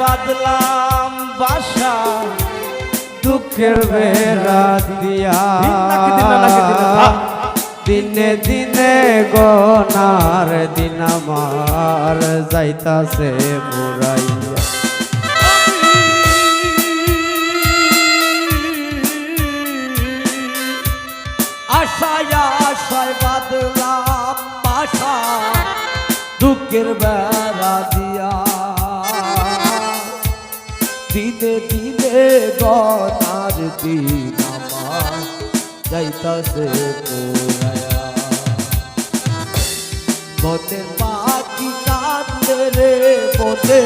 বাদলাম বাসা, দুঃখের বেড়া দিয়া। দিন দিন গনার দিন আমার যাইতাছে মুরাইয়া। আশায় আশায় বাদলাম বাসা, দুঃখের বেড়া দিয়া। গনার যাইতাছে মনের পাখি কান্দে রে মনে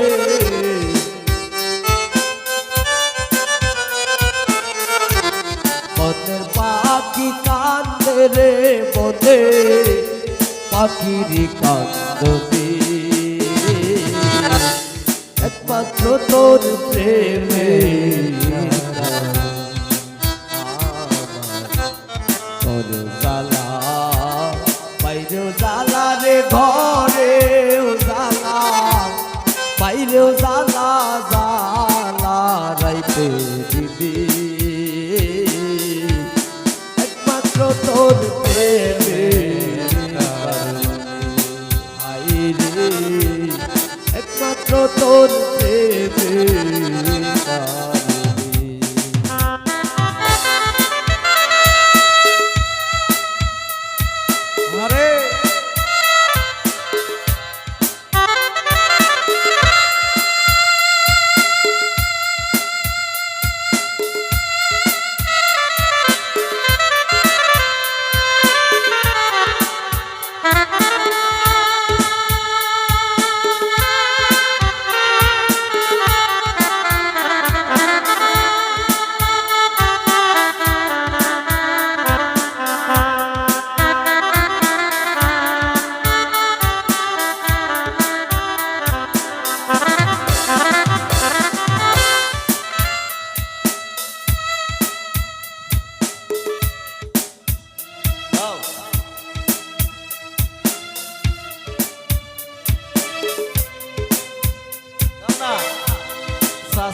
মনের পাখি কান্দে রে মনে পাখির কান্দবি একমাত্র তোর প্রেমে। তোর জালা বাইরেও জালা রে ঘরে জালা বাইরেও জালা জালা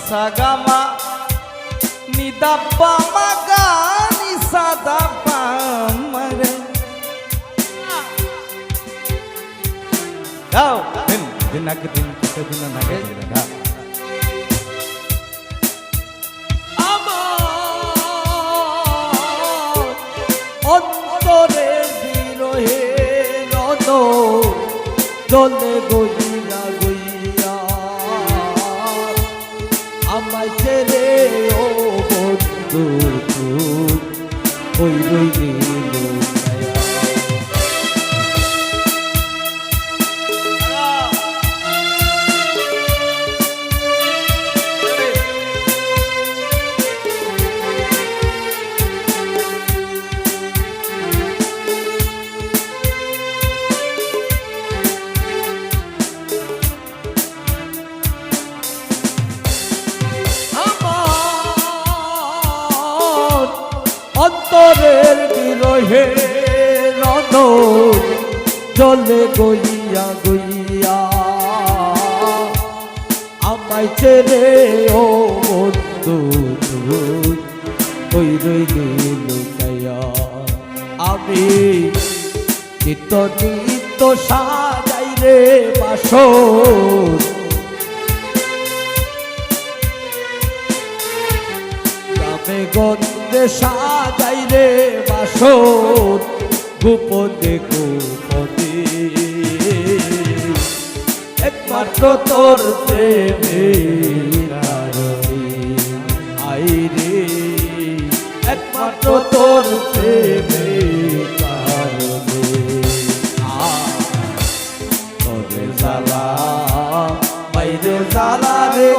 সাসাগামা নিদাব্বা মাগা নিসাদাব্বা মরে গাও দিন দিন নাকি দিন কত দিন নাকি দিন গা আমার অন্তরে বিরহে রদ দলে গইয়া ছেড়ে ও বন্ধু। ওই রই বিরহে রদ জলে গইয়া গইয়া আমায় ছেড়ে ও বন্ধু, ওই রইলি লুকাইয়া। আমি নিত্য নিত্য সাজাই রে বাসর। গন্ধে সাজাই রে বাসর গোপনে গোপনে একমাত্র তোর প্রেমে আই রে, একমাত্র তোর আ তোরে জ্বালা, বাইরে জ্বালা রে